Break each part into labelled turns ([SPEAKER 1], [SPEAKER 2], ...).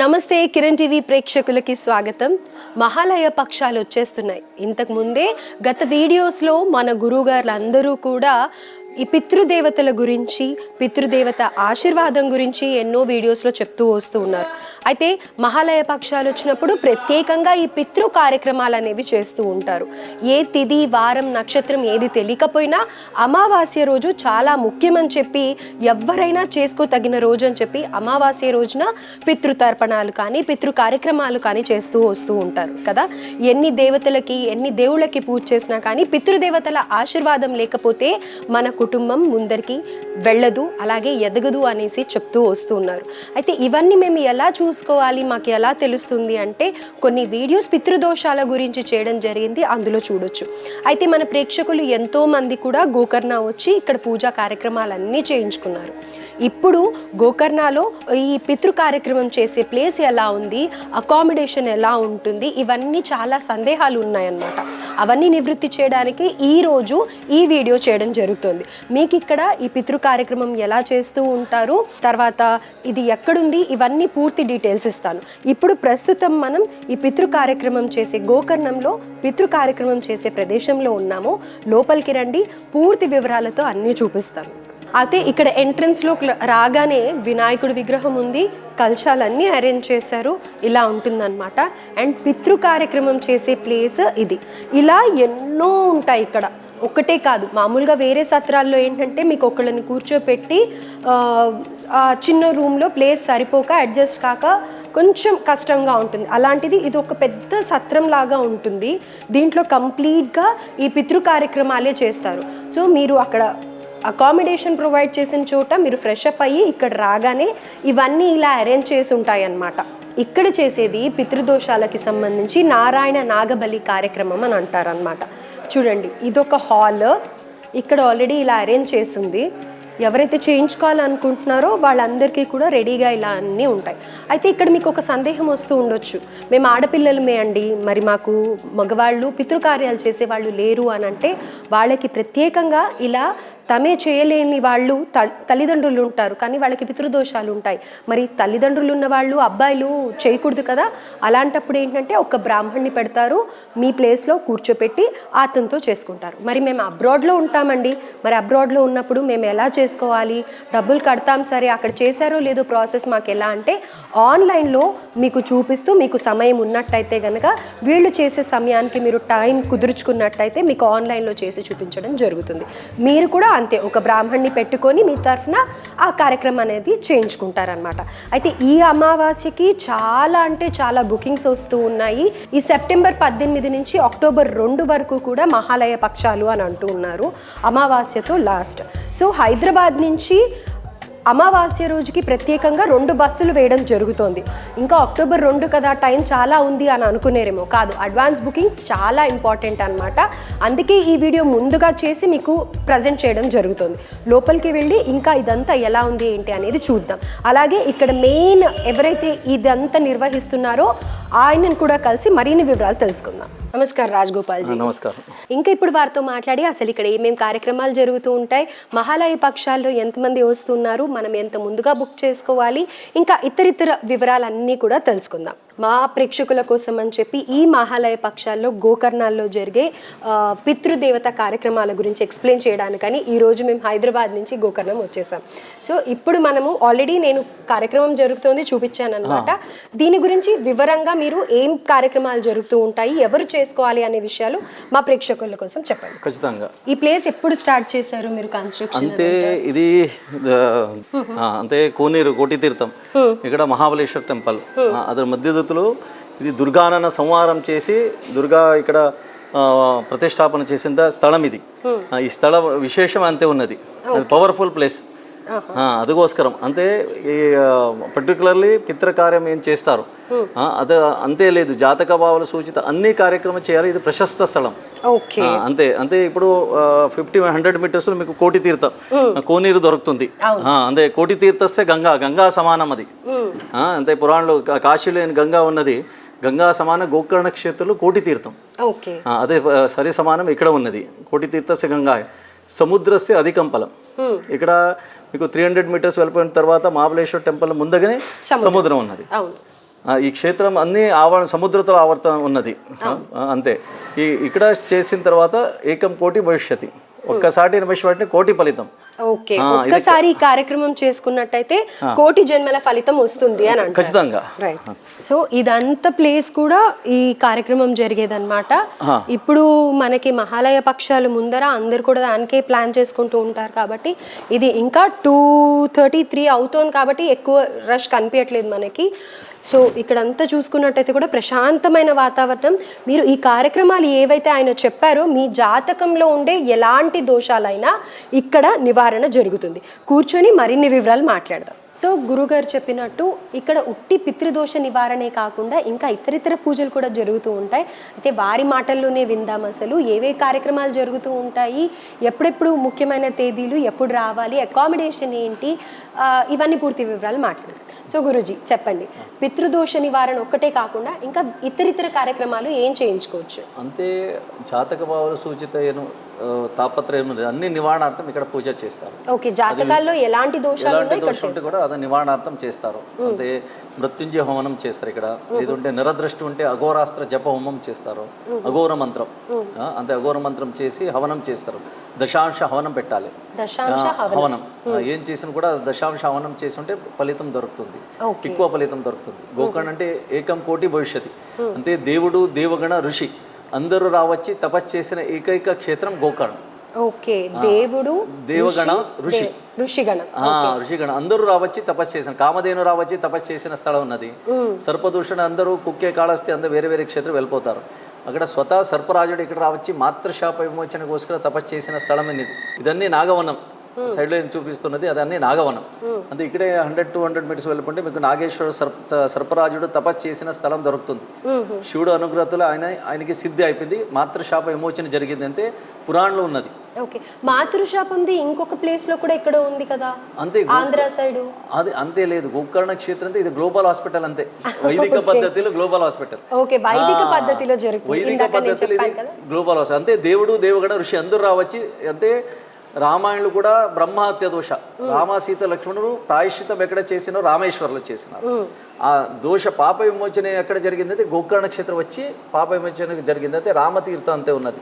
[SPEAKER 1] నమస్తే కిరణ్ టీవీ ప్రేక్షకులకి స్వాగతం. మహాలయ పక్షాలు వచ్చేస్తున్నాయి. ఇంతకు ముందే గత వీడియోస్లో మన గురువుగారులు అందరూ కూడా ఈ పితృదేవతల గురించి పితృదేవత ఆశీర్వాదం గురించి ఎన్నో వీడియోస్లో చెప్తూ వస్తూ ఉన్నారు. అయితే మహాలయ పక్షాలు వచ్చినప్పుడు ప్రత్యేకంగా ఈ పితృ కార్యక్రమాలు అనేవి చేస్తూ ఉంటారు. ఏ తిది వారం నక్షత్రం ఏది తెలియకపోయినా అమావాస్య రోజు చాలా ముఖ్యమని చెప్పి ఎవరైనా చేసుకో తగిన రోజు అని చెప్పి అమావాస్య రోజున పితృతర్పణాలు కానీ పితృ కార్యక్రమాలు కానీ చేస్తూ వస్తూ ఉంటారు కదా. ఎన్ని దేవతలకి ఎన్ని దేవుళ్ళకి పూజ చేసినా కానీ పితృదేవతల ఆశీర్వాదం లేకపోతే మన కుటుంబం ముందరికి వెళ్ళదు అలాగే ఎదగదు అనేసి చెప్తూ వస్తూ ఉన్నారు. అయితే ఇవన్నీ మేము ఎలా చూసుకోవాలి మాకు ఎలా తెలుస్తుంది అంటే కొన్ని వీడియోస్ పితృదోషాల గురించి చేయడం జరిగింది అందులో చూడొచ్చు. అయితే మన ప్రేక్షకులు ఎంతో మంది కూడా గోకర్ణ వచ్చి ఇక్కడ పూజా కార్యక్రమాలన్నీ చేయించుకున్నారు. ఇప్పుడు గోకర్ణలో ఈ పితృ కార్యక్రమం చేసే ప్లేస్ ఎలా ఉంది అకామిడేషన్ ఎలా ఉంటుంది ఇవన్నీ చాలా సందేహాలు ఉన్నాయన్నమాట. అవన్నీ నివృత్తి చేయడానికి ఈ రోజు ఈ వీడియో చేయడం జరుగుతుంది. మీకు ఇక్కడ ఈ పితృ కార్యక్రమం ఎలా చేస్తూ ఉంటారు తర్వాత ఇది ఎక్కడుంది ఇవన్నీ పూర్తి డీటెయిల్స్ ఇస్తాను. ఇప్పుడు ప్రస్తుతం మనం ఈ పితృ కార్యక్రమం చేసే గోకర్ణంలో పితృ కార్యక్రమం చేసే ప్రదేశంలో ఉన్నాము. లోపలికి రండి పూర్తి వివరాలతో అన్నీ చూపిస్తాను. అయితే ఇక్కడ ఎంట్రన్స్లో రాగానే వినాయకుడి విగ్రహం ఉంది. కలశాలన్నీ అరేంజ్ చేశారు. ఇలా ఉంటుందన్నమాట. అండ్ పితృ కార్యక్రమం చేసే ప్లేస్ ఇది. ఇలా ఎన్నో ఉంటాయి ఇక్కడ. ఒక్కటే కాదు. మామూలుగా వేరే సత్రాల్లో ఏంటంటే మీకు ఒకళ్ళని కూర్చోపెట్టి చిన్న రూమ్లో ప్లేస్ సరిపోక అడ్జస్ట్ కాక కొంచెం కష్టంగా ఉంటుంది. అలాంటిది ఇది ఒక పెద్ద సత్రం లాగా ఉంటుంది. దీంట్లో కంప్లీట్గా ఈ పితృ కార్యక్రమాలే చేస్తారు. సో మీరు అక్కడ అకామిడేషన్ ప్రొవైడ్ చేసిన చోట మీరు ఫ్రెష్ అప్ అయ్యి ఇక్కడ రాగానే ఇవన్నీ ఇలా అరేంజ్ చేసి ఉంటాయి అన్నమాట ఇక్కడ చేసేది పితృదోషాలకి సంబంధించి నారాయణ నాగబలి కార్యక్రమం అని అంటారనమాట చూడండి ఇదొక హాల్. ఇక్కడ ఆల్రెడీ ఇలా అరేంజ్ చేసింది ఎవరైతే చేయించుకోవాలనుకుంటున్నారో వాళ్ళందరికీ కూడా రెడీగా ఇలా అన్నీ ఉంటాయి. అయితే ఇక్కడ మీకు ఒక సందేహం వస్తూ ఉండొచ్చు. మేము ఆడపిల్లలమే అండి. మరి మాకు మగవాళ్ళు పితృకార్యాలు చేసేవాళ్ళు లేరు అని అంటే వాళ్ళకి ప్రత్యేకంగా ఇలా తమే చేయలేని వాళ్ళు త- తల్లిదండ్రులు ఉంటారు. కానీ వాళ్ళకి పితృదోషాలు ఉంటాయి. మరి తల్లిదండ్రులు ఉన్న వాళ్ళు అబ్బాయిలు చేయకూడదు కదా? అలాంటప్పుడు ఏంటంటే ఒక బ్రాహ్మణ్ణి పెడతారు మీ ప్లేస్లో కూర్చోపెట్టి అతనితో చేసుకుంటారు. మరి మేము అబ్రాడ్లో ఉంటామండి. మరి అబ్రాడ్లో ఉన్నప్పుడు మేము ఎలా చేసుకోవాలి? డబ్బులు కడతాం సరే అక్కడ చేశారో లేదో ప్రాసెస్ మాకు ఎలా అంటే ఆన్లైన్లో మీకు చూపిస్తూ మీకు సమయం ఉన్నట్టయితే కనుక వీళ్ళు చేసే సమయానికి మీరు టైం కుదుర్చుకున్నట్టయితే మీకు ఆన్లైన్లో చేసి చూపించడం జరుగుతుంది. మీరు కూడా అంతే ఒక బ్రాహ్మణ్ణి పెట్టుకొని మీ తరఫున ఆ కార్యక్రమం అనేది చేయించుకుంటారనమాట అయితే ఈ అమావాస్యకి చాలా అంటే చాలా బుకింగ్స్ వస్తూ ఉన్నాయి. ఈ సెప్టెంబర్ పద్దెనిమిది నుంచి అక్టోబర్ రెండు వరకు కూడా మహాలయ పక్షాలు అని అంటూ ఉన్నారు. అమావాస్యతో లాస్ట్. సో హైదరాబాద్ నుంచి అమావాస్య రోజుకి ప్రత్యేకంగా రెండు బస్సులు వేయడం జరుగుతోంది. ఇంకా అక్టోబర్ రెండు కదా టైం చాలా ఉంది అని అనుకునేరేమో. కాదు అడ్వాన్స్ బుకింగ్స్ చాలా ఇంపార్టెంట్ అనమాట అందుకే ఈ వీడియో ముందుగా చేసి మీకు ప్రజెంట్ చేయడం జరుగుతుంది. లోపలికి వెళ్ళి ఇంకా ఇదంతా ఎలా ఉంది ఏంటి అనేది చూద్దాం. అలాగే ఇక్కడ మెయిన్ ఎవరైతే ఇదంతా నిర్వహిస్తున్నారో ఆయనను కూడా కలిసి మరిన్ని వివరాలు తెలుసుకుందాం. నమస్కారం రాజగోపాల్ జీ.
[SPEAKER 2] నమస్కారం.
[SPEAKER 1] ఇంకా ఇప్పుడు వారితో మాట్లాడి అసలు ఇక్కడ ఏమేం కార్యక్రమాలు జరుగుతూ ఉంటాయి మహాలయ పక్షాల్లో ఎంతమంది వస్తున్నారు మనం ఎంత ముందుగా బుక్ చేసుకోవాలి ఇంకా ఇతరితర వివరాలన్నీ కూడా తెలుసుకుందాం. మా ప్రేక్షకుల కోసం అని చెప్పి ఈ మహాలయ పక్షాల్లో గోకర్ణాల్లో జరిగే పితృదేవత కార్యక్రమాల గురించి ఎక్స్ప్లెయిన్ చేయడానికని ఈ రోజు మేము హైదరాబాద్ నుంచి గోకర్ణం వచ్చేసాం. సో ఇప్పుడు మనము ఆల్రెడీ నేను కార్యక్రమం జరుగుతోంది చూపించాను అనమాట దీని గురించి వివరంగా మీరు ఏం కార్యక్రమాలు జరుగుతూ ఉంటాయి ఎవరు చేసుకోవాలి అనే విషయాలు మా ప్రేక్షకుల కోసం చెప్పండి.
[SPEAKER 2] ఖచ్చితంగా.
[SPEAKER 1] ఈ ప్లేస్ ఎప్పుడు స్టార్ట్ చేశారు మీరు కన్స్ట్రక్షన్
[SPEAKER 2] అంతే ఇది అంతే కోనేరు కోటి తీర్థం. ఇక్కడ మహాబలేశ్వర్ టెంపుల్. ఆ, అದ್ರ మధ్యదత్తులో ఇది దుర్గానన సంహారం చేసి దుర్గా ఇక్కడ ఆ, ప్రతిష్టాపన చేసిన స్థలం ఇది. ఈ స్థల విశేషం అంతే ఉన్నది. పవర్ఫుల్ ప్లేస్ అదికోస్కరం అంతే ఈ పర్టికులర్లీ పిత్రకార్యం ఏం చేస్తారు? అదే అంతే లేదు. జాతక భావాల సూచిత అన్ని కార్యక్రమం చేయాలి. ఇది ప్రశస్త స్థలం. అంతే. అంతే ఇప్పుడు ఫిఫ్టీ హండ్రెడ్ మీటర్స్ మీకు కోటి తీర్థం. కోనీరు దొరుకుతుంది. అంతే. కోటి తీర్థస్తే గంగా. గంగా సమానం అది. అంతే. పురాణంలో కాశీలో గంగా ఉన్నది. గంగా సమాన గోకర్ణ క్షేత్రంలో కోటి తీర్థం. అదే సరి సమానం ఇక్కడ ఉన్నది. కోటి తీర్థస్య గంగా సముద్రస్య అధికం ఫలం ఇక్కడ మీకు త్రీ హండ్రెడ్ మీటర్స్ వెళ్ళిపోయిన తర్వాత మహాబలేశ్వర టెంపుల్ ముందుగానే సముద్రం. ఉన్నది. ఈ క్షేత్రం అన్ని ఆవరణ సముద్రతో ఆవర్త ఉన్నది. అంతే. ఈ ఇక్కడ చేసిన తర్వాత ఏకం కోటి భవిష్యతి. ఒక్కసారి నమేశ్వరిని కోటి ఫలితం.
[SPEAKER 1] ఓకే ఒక్కసారి ఈ కార్యక్రమం చేసుకున్నట్టయితే కోటి జన్మల ఫలితం వస్తుంది అని అంటారు.
[SPEAKER 2] ఖచ్చితంగా.
[SPEAKER 1] రైట్ సో ఇదంతా ప్లేస్ కూడా ఈ కార్యక్రమం జరిగేదన్నమాట. ఇప్పుడు మనకి మహాలయ పక్షాలు ముందర అందరు కూడా దానికే ప్లాన్ చేసుకుంటూ ఉంటారు కాబట్టి ఇది ఇంకా టూ థర్టీ త్రీ అవుతోంది కాబట్టి ఎక్కువ రష్ కనిపించట్లేదు మనకి. సో ఇక్కడంతా చూసుకున్నట్టయితే కూడా ప్రశాంతమైన వాతావరణం. మీరు ఈ కార్యక్రమాలు ఏవైతే ఆయన చెప్పారో మీ జాతకంలో ఉండే ఎలాంటి దోషాలైనా ఇక్కడ నివారణ జరుగుతుంది. కూర్చొని మరిన్ని వివరాలు మాట్లాడదాం. సో గురుగారు చెప్పినట్టు ఇక్కడ ఉట్టి పితృదోష నివారణే కాకుండా ఇంకా ఇతరితర పూజలు కూడా జరుగుతూ ఉంటాయి. అయితే వారి మాటల్లోనే విందాం అసలు. ఏవే కార్యక్రమాలు జరుగుతూ ఉంటాయి? ఎప్పుడెప్పుడు ముఖ్యమైన తేదీలు ఎప్పుడు రావాలి? అకామిడేషన్ ఏంటి? ఇవన్నీ పూర్తి వివరాలు మాట్లాడాలి సో గురుజీ చెప్పండి. పితృదోష నివారణ ఒక్కటే కాకుండా ఇంకా ఇతరితర కార్యక్రమాలు ఏం చేయించుకోవచ్చు?
[SPEAKER 2] అంతే జాతక భావాలు సూచిత తాపత్రయం అన్ని నివారణార్థం ఇక్కడ పూజ చేస్తారు.
[SPEAKER 1] ఓకే జాతకాల్లో ఎలాంటి దోషాలు
[SPEAKER 2] ఎలాంటి దోషం ఉంటే కూడా అది నివారణార్థం చేస్తారు. అంటే మృత్యుంజయ హోమనం చేస్తారు ఇక్కడ. లేదంటే నిరదృష్టి ఉంటే అఘోరాస్త్ర జప హోమం చేస్తారు. అఘోర మంత్రం. అంతే అఘోర మంత్రం చేసి హవనం చేస్తారు. దశాంశ హవనం పెట్టాలి. హవనం. ఏం చేసినా కూడా దశాంశ హవనం చేసి ఉంటే ఫలితం దొరుకుతుంది. ఎక్కువ ఫలితం దొరుకుతుంది. గోకర్ణ అంటే ఏకం కోటి భవిష్యతి. అంటే దేవుడు దేవగణ ఋషి. అందరూ రావచ్చి తపస్సు చేసిన ఏకైక క్షేత్రం గోకర్ణ.
[SPEAKER 1] ఓకే దేవుడు
[SPEAKER 2] దేవగణ ఋషి
[SPEAKER 1] ఋషిగణం.
[SPEAKER 2] ఋషిగణ. అందరూ రావచ్చి తపస్సు చేసిన కామధేను రావచ్చి తపస్సు చేసిన స్థలం ఉన్నది. సర్పదూషణ అందరూ కుక్కే కాళస్తి అందరూ వేరే వేరే క్షేత్రం వెళ్ళిపోతారు. అక్కడ స్వతः సర్పరాజుడు ఇక్కడ రావచ్చి మాతృశాప విమోచనకోసర తపస్సు చేసిన స్థలం ఇది ఇదన్నీ నాగవనం. సైడ్లో ఏం చూపిస్తున్నది అదన్నీ నాగవనం. అంటే ఇక్కడే హండ్రెడ్ టూ హండ్రెడ్ మీటర్స్ వెళ్ళిపోతే మీకు నాగేశ్వర సర్ప సర్పరాజుడు తపస్సు చేసిన స్థలం దొరుకుతుంది. శివుడు అనుగ్రహతులు ఆయన ఆయనకి సిద్ధి అయిపోయింది. మాతృశాప విమోచన జరిగింది అంటే పురాణంలో ఉన్నది.
[SPEAKER 1] ఓకే. మాతృశాపంది ఇంకొక ప్లేస్లో కూడా ఇక్కడ ఉంది కదా?
[SPEAKER 2] అంతే
[SPEAKER 1] ఆంధ్ర సైడు.
[SPEAKER 2] అది అంతే లేదు. గోకర్ణ క్షేత్రం అంటే ఇది గ్లోబల్ హాస్పిటల్ అంతే. వైదిక పద్ధతిలో గ్లోబల్ హాస్పిటల్.
[SPEAKER 1] ఓకే వైదిక పద్ధతిలో జరుగుతుంది.
[SPEAKER 2] వైదిక పద్ధతిలో గ్లోబల్ హాస్పిటల్. అంతే దేవుడు దేవుగణ ఋషి అందరూ రావచ్చి అంటే రామాయణులు కూడా బ్రహ్మహత్య దోష. రామ సీత లక్ష్మణుడు ప్రాయశ్చితం ఎక్కడ చేసినో రామేశ్వర్లో చేసినారు. ఆ దోష పాప విమోచన ఎక్కడ జరిగిందంటే గోకర్ణ క్షేత్రం వచ్చి పాప విమోచన జరిగిందంటే రామతీర్థం అంతే ఉన్నది.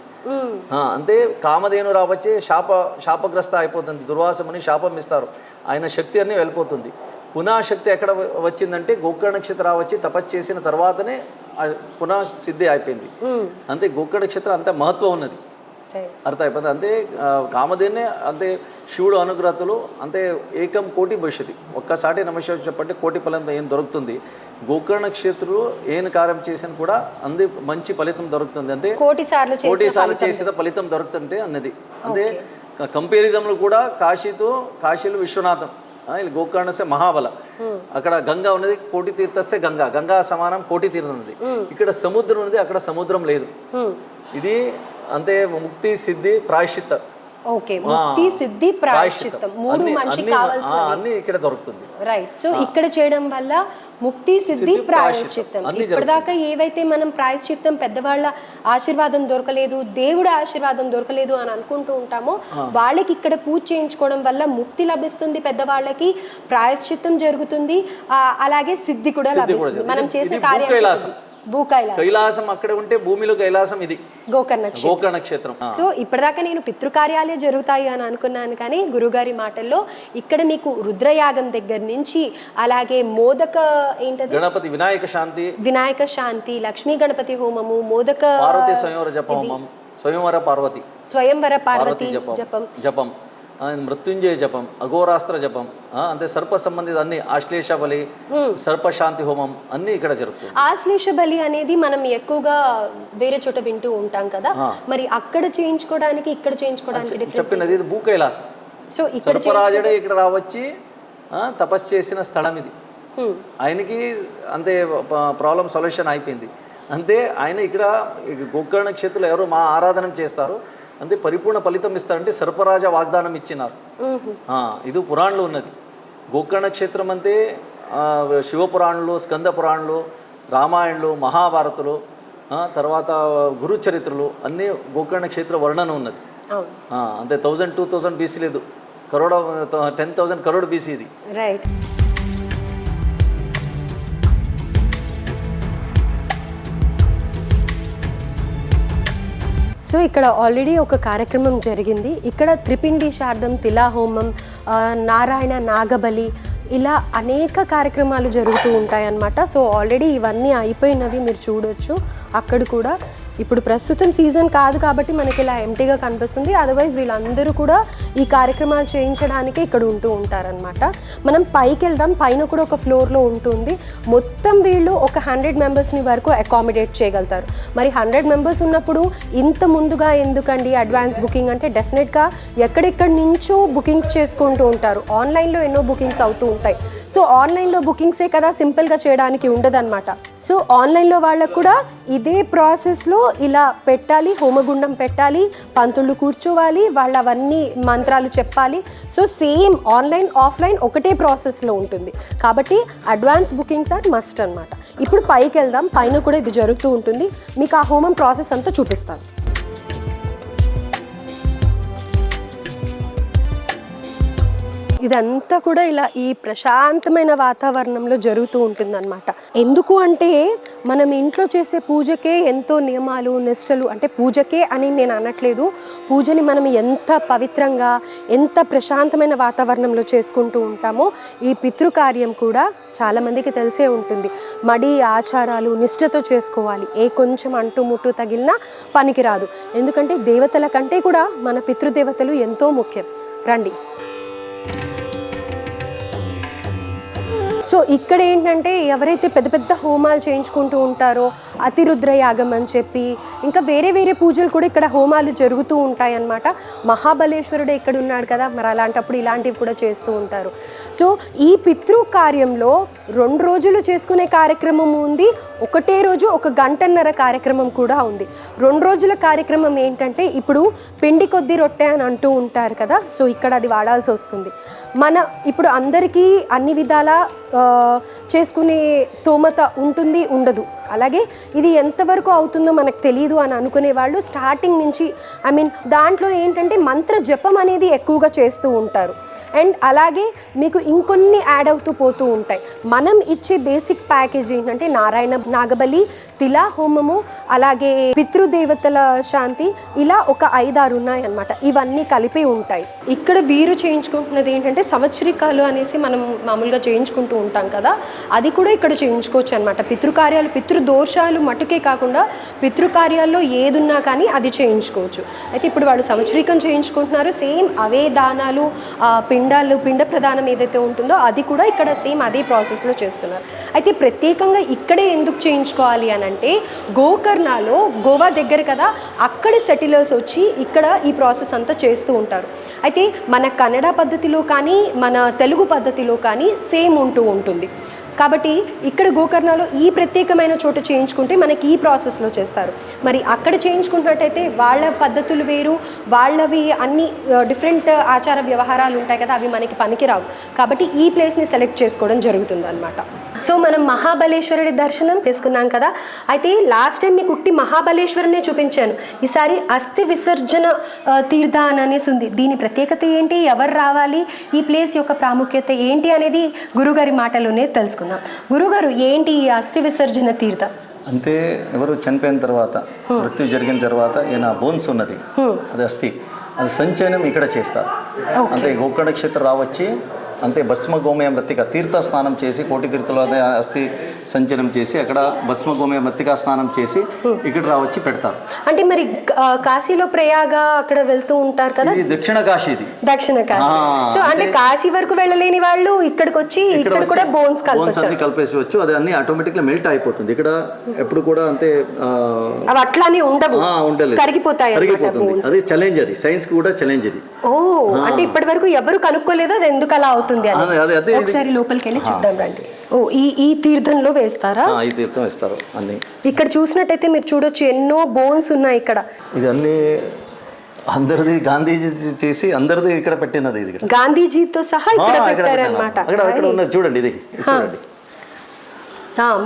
[SPEAKER 2] అంతే కామధేను రావచ్చి శాప శాపగ్రస్త అయిపోతుంది. దుర్వాసముని శాపం ఇస్తారు. ఆయన శక్తి అన్నీ వెళ్ళిపోతుంది. పునః శక్తి ఎక్కడ వచ్చిందంటే గోకర్ణ నక్షత్రం రావచ్చి తపస్సు చేసిన తర్వాతనే ఆ పునః సిద్ధి అయిపోయింది. అంతే గోకర్ణ నక్షత్రం అంత మహత్వం ఉన్నది. అర్థం అయిపోతుంది అంతే కామధేనే అంతే శివుడు అనుగ్రహతులు అంతే ఏకం కోటి భవిష్యత్తు ఒక్కసారి నమశివ చెప్పంటే కోటి ఫలం ఏం దొరుకుతుంది? గోకర్ణ క్షేత్రులు ఏం కార్యం చేసిన కూడా అంది మంచి ఫలితం దొరుకుతుంది. అంతే
[SPEAKER 1] కోటి సార్లు చేసిన
[SPEAKER 2] కోటి సార్లు చేసిన ఫలితం దొరుకుతుంటే అన్నది. అంటే కంపారిజన్లో కూడా కాశీతో కాశీలో విశ్వనాథం గోకర్ణసే మహాబల. అక్కడ గంగా ఉన్నది కోటి తీర్థస్య గంగా. గంగా సమానం కోటి తీర్థం ఉన్నది. ఇక్కడ సముద్రం ఉన్నది అక్కడ సముద్రం లేదు. ఇది అంతే ముక్తి సిద్ధి ప్రాయశ్చిత్త.
[SPEAKER 1] ఓకే ముక్తి సిద్ధి ప్రాయశ్చిత్తం. మూడు మనిషికి కావాల్సిన
[SPEAKER 2] అన్ని ఇక్కడ దొరుకుతుంది.
[SPEAKER 1] రైట్ సో ఇక్కడ చేయడం వల్ల ముక్తి సిద్ధి ప్రాయశ్చిత్తం. ఇప్పటిదాకా ఏవైతే మనం ప్రాయశ్చిత్తం పెద్దవాళ్ళ ఆశీర్వాదం దొరకలేదు దేవుడి ఆశీర్వాదం దొరకలేదు అని అనుకుంటూ ఉంటామో వాళ్ళకి ఇక్కడ పూజ చేయించుకోవడం వల్ల ముక్తి లభిస్తుంది పెద్దవాళ్ళకి ప్రాయశ్చిత్తం జరుగుతుంది. అలాగే సిద్ధి కూడా లభిస్తుంది. మనం
[SPEAKER 2] ఇది-
[SPEAKER 1] చేసే
[SPEAKER 2] ఇది
[SPEAKER 1] కార్యం
[SPEAKER 2] కైలాసం. అక్కడ ఉంటే భూమిలో కైలాసం ఇది.
[SPEAKER 1] గోకర్ణ
[SPEAKER 2] గోకర్ణ క్షేత్రం.
[SPEAKER 1] సో ఇప్పటిదాకా నేను పితృకార్యాలే జరుగుతాయి అని అనుకున్నాను కానీ గురుగారి మాటల్లో ఇక్కడ మీకు రుద్రయాగం దగ్గర నుంచి అలాగే మోదక ఏంటది?
[SPEAKER 2] గణపతి వినాయక శాంతి.
[SPEAKER 1] వినాయక శాంతి లక్ష్మీ గణపతి హోమము మోదక
[SPEAKER 2] పార్వతి స్వయంవర జప హోమం స్వయంవర పార్వతి.
[SPEAKER 1] స్వయంవర పార్వతి
[SPEAKER 2] జపం.
[SPEAKER 1] జపం.
[SPEAKER 2] మృత్యుంజయ జపం అఘోరాస్త్ర జపం అంతే సర్ప సంబంధిత అన్ని ఆశ్లేష బలి సర్పశాంతి హోమం అన్ని ఇక్కడ జరుగుతుంది.
[SPEAKER 1] ఆశ్లేష బలి అనేది మనం ఎక్కువగా వేరే చోట వింటూ ఉంటాం కదా. మరి అక్కడ చేయించుకోవడానికి ఇక్కడ చేయించుకోవడానికి
[SPEAKER 2] చెప్పినది ఇది భూ కైలాసం
[SPEAKER 1] సో ఇక్కడ
[SPEAKER 2] సర్పరాజుడే ఇక్కడ రావచ్చి ఆ, తపస్సు చేసిన స్థలం ఇది. ఆయనకి అంతే ప్రాబ్లం సొల్యూషన్ అయిపోయింది. అంతే ఆయన ఇక్కడ గోకర్ణ క్షేత్రంలో ఎవరు మా ఆరాధన చేస్తారు. అంతే పరిపూర్ణ ఫలితం ఇస్తారంటే సర్పరాజ వాగ్దానం ఇచ్చినారు. ఇది పురాణంలో ఉన్నది. గోకర్ణ క్షేత్రం అంటే శివపురాణంలో స్కంద పురాణంలో రామాయణలు మహాభారతులు తర్వాత గురు చరిత్రలు అన్నీ గోకర్ణ క్షేత్ర వర్ణన ఉన్నది. అంతే థౌజండ్ టూ థౌజండ్ బీసీ లేదు. Crore ten thousand crore BC ఇది.
[SPEAKER 1] రైట్ సో ఇక్కడ ఆల్రెడీ ఒక కార్యక్రమం జరిగింది. ఇక్కడ త్రిపిండి శారదం తిలాహోమం నారాయణ నాగబలి ఇలా అనేక కార్యక్రమాలు జరుగుతూ ఉంటాయి అన్నమాట సో ఆల్రెడీ ఇవన్నీ అయిపోయినవి మీరు చూడొచ్చు. అక్కడ కూడా ఇప్పుడు ప్రస్తుతం సీజన్ కాదు కాబట్టి మనకి ఇలా ఎంటీగా కనిపిస్తుంది. అదర్వైజ్ వీళ్ళందరూ కూడా ఈ కార్యక్రమాలు చేయించడానికి ఇక్కడ ఉంటూ ఉంటారనమాట మనం పైకి వెళ్దాం. పైన కూడా ఒక ఫ్లోర్లో ఉంటుంది. మొత్తం వీళ్ళు ఒక హండ్రెడ్ మెంబర్స్ని వరకు అకామిడేట్ చేయగలుగుతారు. మరి హండ్రెడ్ మెంబర్స్ ఉన్నప్పుడు ఇంత ముందుగా ఎందుకండి అడ్వాన్స్ బుకింగ్ అంటే డెఫినెట్గా ఎక్కడెక్కడి నుంచో బుకింగ్స్ చేసుకుంటూ ఉంటారు. ఆన్లైన్లో ఎన్నో బుకింగ్స్ అవుతూ ఉంటాయి. సో ఆన్లైన్లో బుకింగ్సే కదా సింపుల్గా చేయడానికి ఉండదన్నమాట. సో ఆన్లైన్లో వాళ్ళకు కూడా ఇదే ప్రాసెస్లో ఇలా పెట్టాలి హోమగుండం పెట్టాలి పంతుళ్ళు కూర్చోవాలి వాళ్ళు అవన్నీ మంత్రాలు చెప్పాలి. సో సేమ్ ఆన్లైన్ ఆఫ్లైన్ ఒకటే ప్రాసెస్లో ఉంటుంది. కాబట్టి అడ్వాన్స్ బుకింగ్స్ ఆర్ మస్ట్ అన్నమాట. ఇప్పుడు పైకి వెళ్దాం పైన కూడా ఇది జరుగుతూ ఉంటుంది. మీకు ఆ హోమం ప్రాసెస్ అంతా చూపిస్తాను. ఇదంతా కూడా ఇలా ఈ ప్రశాంతమైన వాతావరణంలో జరుగుతూ ఉంటుందన్నమాట. ఎందుకు అంటే మనం ఇంట్లో చేసే పూజకే ఎంతో నియమాలు నిష్టలు అంటే పూజకే అని నేను అనట్లేదు. పూజని మనం ఎంత పవిత్రంగా ఎంత ప్రశాంతమైన వాతావరణంలో చేసుకుంటూ ఉంటామో ఈ పితృకార్యం కూడా చాలామందికి తెలిసే ఉంటుంది. మడి ఆచారాలు నిష్ఠతో చేసుకోవాలి. ఏ కొంచెం అంటు ముట్టు తగిలినా పనికిరాదు. ఎందుకంటే దేవతల కంటే కూడా మన పితృదేవతలు ఎంతో ముఖ్యం. రండి. సో ఇక్కడ ఏంటంటే ఎవరైతే పెద్ద పెద్ద హోమాలు చేయించుకుంటూ ఉంటారో అతిరుద్ర యాగం అని చెప్పి ఇంకా వేరే వేరే పూజలు కూడా ఇక్కడ హోమాలు జరుగుతూ ఉంటాయి అన్నమాట మహాబలేశ్వరుడు ఇక్కడ ఉన్నాడు కదా మరి అలాంటప్పుడు ఇలాంటివి కూడా చేస్తూ ఉంటారు. సో ఈ పితృ కార్యంలో రెండు రోజులు చేసుకునే కార్యక్రమం ఉంది ఒకటే రోజు ఒక గంటన్నర కార్యక్రమం కూడా ఉంది. రెండు రోజుల కార్యక్రమం ఏంటంటే ఇప్పుడు పిండి కొద్ది రొట్టె అని అంటూ ఉంటారు కదా సో ఇక్కడ అది వాడాల్సి వస్తుంది. మన ఇప్పుడు అందరికీ అన్ని విధాల చేసుకునే స్తోమత ఉంటుంది ఉండదు. అలాగే ఇది ఎంతవరకు అవుతుందో మనకు తెలియదు అని అనుకునే వాళ్ళు స్టార్టింగ్ నుంచి ఐ మీన్ దాంట్లో ఏంటంటే మంత్ర జపం అనేది ఎక్కువగా చేస్తూ ఉంటారు. అండ్ అలాగే మీకు ఇంకొన్ని యాడ్ అవుతూ పోతూ ఉంటాయి. మనం ఇచ్చే బేసిక్ ప్యాకేజ్ ఏంటంటే నారాయణ నాగబలి తిలా హోమము అలాగే పితృదేవతల శాంతి ఇలా ఒక ఐదారు ఉన్నాయన్నమాట. ఇవన్నీ కలిపి ఉంటాయి. ఇక్కడ వీరు చేయించుకుంటున్నది ఏంటంటే సంవత్సరికాలు అనేసి మనం మామూలుగా చేయించుకుంటూ ఉంటాం కదా అది కూడా ఇక్కడ చేయించుకోవచ్చు అనమాట పితృకార్యాలు పితృదోషాలు మటుకే కాకుండా పితృకార్యాల్లో ఏదున్నా కానీ అది చేయించుకోవచ్చు. అయితే ఇప్పుడు వాళ్ళు సంవత్సరీకం చేయించుకుంటున్నారు. సేమ్ అవే దానాలు పిండాలు పిండ ప్రదానం ఏదైతే ఉంటుందో అది కూడా ఇక్కడ సేమ్ అదే ప్రాసెస్లో చేస్తున్నారు. అయితే ప్రత్యేకంగా ఇక్కడే ఎందుకు చేయించుకోవాలి అని అంటే గోకర్ణలో గోవా దగ్గర కదా అక్కడ సెటిలర్స్ వచ్చి ఇక్కడ ఈ ప్రాసెస్ అంతా చేస్తూ ఉంటారు. అయితే మన కన్నడ పద్ధతిలో కానీ మన తెలుగు పద్ధతిలో కానీ సేమ్ ఉంటూ ఉంటుంది. కాబట్టి ఇక్కడ గోకర్ణలో ఈ ప్రత్యేకమైన చోట చేయించుకుంటే మనకి ఈ ప్రాసెస్లో చేస్తారు. మరి అక్కడ చేయించుకున్నట్టయితే వాళ్ళ పద్ధతులు వేరు వాళ్ళవి అన్ని డిఫరెంట్ ఆచార వ్యవహారాలు ఉంటాయి కదా అవి మనకి పనికిరావు. కాబట్టి ఈ ప్లేస్ని సెలెక్ట్ చేసుకోవడం జరుగుతుంది అనమాట సో మనం మహాబలేశ్వరుడి దర్శనం చేసుకున్నాం కదా. అయితే లాస్ట్ టైం మీకు ఉట్టి మహాబలేశ్వరునే చూపించాను. ఈసారి అస్థి విసర్జన తీర్థ అని అనేసి ఉంది. దీని ప్రత్యేకత ఏంటి? ఎవరు రావాలి? ఈ ప్లేస్ యొక్క ప్రాముఖ్యత ఏంటి అనేది గురుగారి మాటలోనే తెలుసుకుందాం. గురుగారు ఏంటి ఈ అస్థి విసర్జన తీర్థం?
[SPEAKER 2] అంతే ఎవరు చనిపోయిన తర్వాత మృత్యు జరిగిన తర్వాత ఈయన బోన్స్ ఉన్నది. అది అస్థి. అది సంచయనం ఇక్కడ చేస్తారు. అంతే గోకర్ణ క్షేత్ర రావచ్చి అంతే భస్మ గోమయ మృతిక తీర్థ స్నానం చేసి కోటి తీర్థంలో అదే అస్థి సంచయనం చేసి అక్కడ భస్మ గోమయ మృతిక స్నానం చేసి ఇక్కడ రావచ్చి పెడతారు
[SPEAKER 1] అంటే మరి కాశీలో ప్రయాగ అక్కడ వెళ్తూ ఉంటారు కదా?
[SPEAKER 2] ఇది దక్షిణ కాశీ ఇది
[SPEAKER 1] దక్షిణ కాశీ. సో అంటే కాశీ వరకు వెళ్ళలేని వాళ్ళు ఇక్కడికి వచ్చి ఇక్కడ కూడా బోన్స్ కలపచ్చు
[SPEAKER 2] అన్ని కలిపేసి వచ్చు అది అన్ని ఆటోమేటిక్గా మెల్ట్ అయిపోతుంది. ఇక్కడ ఎప్పుడు కూడా అంతే
[SPEAKER 1] అవి అట్లానే ఉండవు.
[SPEAKER 2] ఉండలేదు.
[SPEAKER 1] కరిగిపోతాయి
[SPEAKER 2] కరిగిపోతుంది. అది ఛాలెంజ్ అది. సైన్స్కి కూడా ఛాలెంజ్ ఇది
[SPEAKER 1] ఓ అంటే ఇప్పటి వరకు ఎవరు కనుక్కోలేదు అది ఎందుకు అలా అవుతుంది? అని.
[SPEAKER 2] ఇది.
[SPEAKER 1] ఒకసారి లోపలికి వెళ్ళి చూద్దాం రండి. ఓ ఈ ఈ తీర్థంలో వేస్తారా?
[SPEAKER 2] ఈ తీర్థం ఇస్తారు అన్ని.
[SPEAKER 1] ఇక్కడ చూసినట్టయితే మీరు చూడొచ్చు ఎన్నో బోన్స్ ఉన్నాయి ఇక్కడ.
[SPEAKER 2] ఇది అన్ని అందరిది గాంధీజీ చేసి అందరిది ఇక్కడ పెట్టినది ఇది
[SPEAKER 1] గాంధీజీతో సహా ఇక్కడ పెట్టారనమాట
[SPEAKER 2] పెట్టినారు. అక్కడ అక్కడ ఉన్నది చూడండి ఇది చూడండి.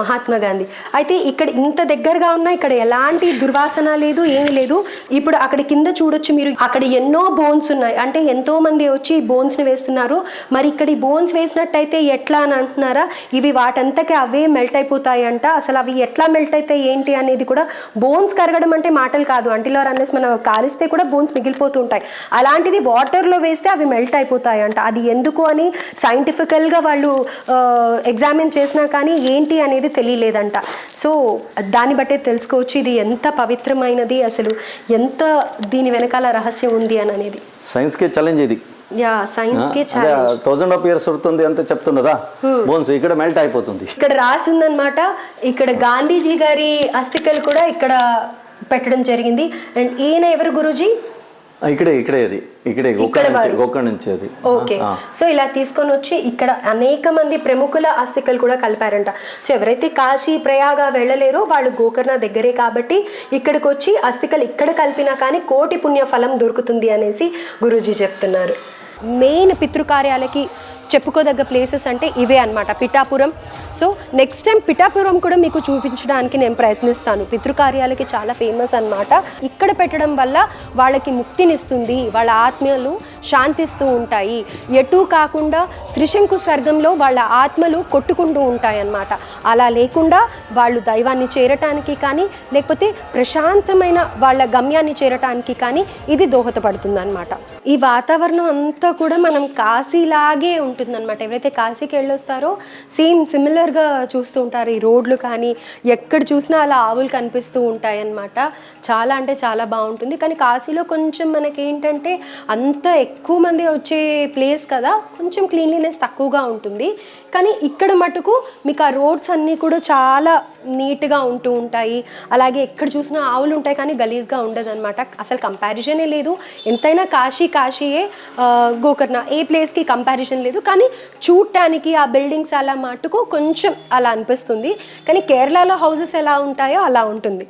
[SPEAKER 1] మహాత్మా గాంధీ. అయితే ఇక్కడ ఇంత దగ్గరగా ఉన్నా ఇక్కడ ఎలాంటి దుర్వాసన లేదు ఏమీ లేదు. ఇప్పుడు అక్కడ కింద చూడొచ్చు మీరు. అక్కడ ఎన్నో బోన్స్ ఉన్నాయి. అంటే ఎంతో మంది వచ్చి బోన్స్ని వేస్తున్నారు. మరి ఇక్కడ ఈ బోన్స్ వేసినట్టయితే ఎట్లా అని అంటున్నారా? ఇవి వాటంతకే అవే మెల్ట్ అయిపోతాయి అంట అసలు అవి ఎట్లా మెల్ట్ అయితే ఏంటి అనేది కూడా బోన్స్ కరగడం అంటే మాటలు కాదు. అంటిలో అనేసి మనం కాలిస్తే కూడా బోన్స్ మిగిలిపోతూ ఉంటాయి అలాంటిది వాటర్లో వేస్తే అవి మెల్ట్ అయిపోతాయి అంట అది ఎందుకు అని సైంటిఫికల్గా వాళ్ళు ఎగ్జామిన్ చేసినా కానీ ఏంటి అనేది తెలియలేదంట. సో దాన్ని బట్టే తెలుసుకోవచ్చు ఇది ఎంత పవిత్రమైనది అసలు ఎంత దీని వెనకాల రహస్యం ఉంది అని అనేది.
[SPEAKER 2] సైన్స్కి ఛాలెంజ్ ఇది.
[SPEAKER 1] యా సైన్స్కి
[SPEAKER 2] అదే థౌజండ్ ఆఫ్ ఇయర్స్ అంతే చెప్తున్నదా? బోన్స్ ఇక్కడ మెల్ట్ అయిపోతుంది.
[SPEAKER 1] ఇక్కడ రాసి ఉందన్నమాట ఇక్కడ గాంధీజీ గారి అస్థికలు కూడా ఇక్కడ పెట్టడం జరిగింది. అండ్ ఈయన ఎవరు గురూజీ?
[SPEAKER 2] ఇక్కడే ఇక్కడే అది. ఇక్కడే గోకర్ణ నుంచి అది.
[SPEAKER 1] ఓకే. సో ఇలా తీసుకొని వచ్చి ఇక్కడ అనేక మంది ప్రముఖుల అస్థికలు కూడా కలిపారంట. సో ఎవరైతే కాశీ ప్రయాగ వెళ్ళలేరో వాళ్ళు గోకర్ణ దగ్గరే కాబట్టి ఇక్కడికి వచ్చి అస్థికలు ఇక్కడ కలిపినా కానీ కోటి పుణ్య ఫలం దొరుకుతుంది అనేసి గురూజీ చెప్తున్నారు. మెయిన్ పితృకార్యాలకి చెప్పుకోదగ్గ ప్లేసెస్ అంటే ఇవే అనమాట Pithapuram. So next time Pithapuram కూడా మీకు చూపించడానికి నేను ప్రయత్నిస్తాను. పితృకార్యాలకి చాలా ఫేమస్ అన్నమాట. ఇక్కడ పెట్టడం వల్ల వాళ్ళకి ముక్తినిస్తుంది వాళ్ళ ఆత్మీయులు శాంతిస్తూ ఉంటాయి. ఎటూ కాకుండా త్రిశంకు స్వర్గంలో వాళ్ళ ఆత్మలు కొట్టుకుంటూ ఉంటాయన్నమాట. అలా లేకుండా వాళ్ళు దైవాన్ని చేరటానికి కానీ లేకపోతే ప్రశాంతమైన వాళ్ళ గమ్యాన్ని చేరటానికి కానీ ఇది దోహదపడుతుందన్నమాట. ఈ వాతావరణం అంతా కూడా మనం కాశీలాగే ఉంటుందన్నమాట. ఎవరైతే కాశీకి వెళ్ళొస్తారో సేమ్ సిమిలర్గా చూస్తూ ఉంటారు. ఈ రోడ్లు కానీ ఎక్కడ చూసినా అలా ఆవులు కనిపిస్తూ ఉంటాయన్నమాట. చాలా అంటే చాలా బాగుంటుంది. కానీ కాశీలో కొంచెం మనకి ఏంటంటే అంత ఎక్కువ మంది వచ్చే ప్లేస్ కదా కొంచెం క్లీన్లీనెస్ తక్కువగా ఉంటుంది. కానీ ఇక్కడ మటుకు మీకు ఆ రోడ్స్ అన్నీ కూడా చాలా నీట్గా ఉంటూ ఉంటాయి. అలాగే ఎక్కడ చూసినా ఆవులు ఉంటాయి కానీ గలీజ్గా ఉండదు అనమాట అసలు కంపారిజనే లేదు. ఎంతైనా కాశీ కాశీయే గోకర్ణ. ఏ ప్లేస్కి కంపారిజన్ లేదు. కానీ చూడటానికి ఆ బిల్డింగ్స్ అలా మటుకు కొంచెం అలా అనిపిస్తుంది. కానీ కేరళలో హౌసెస్ ఎలా ఉంటాయో అలా ఉంటుంది.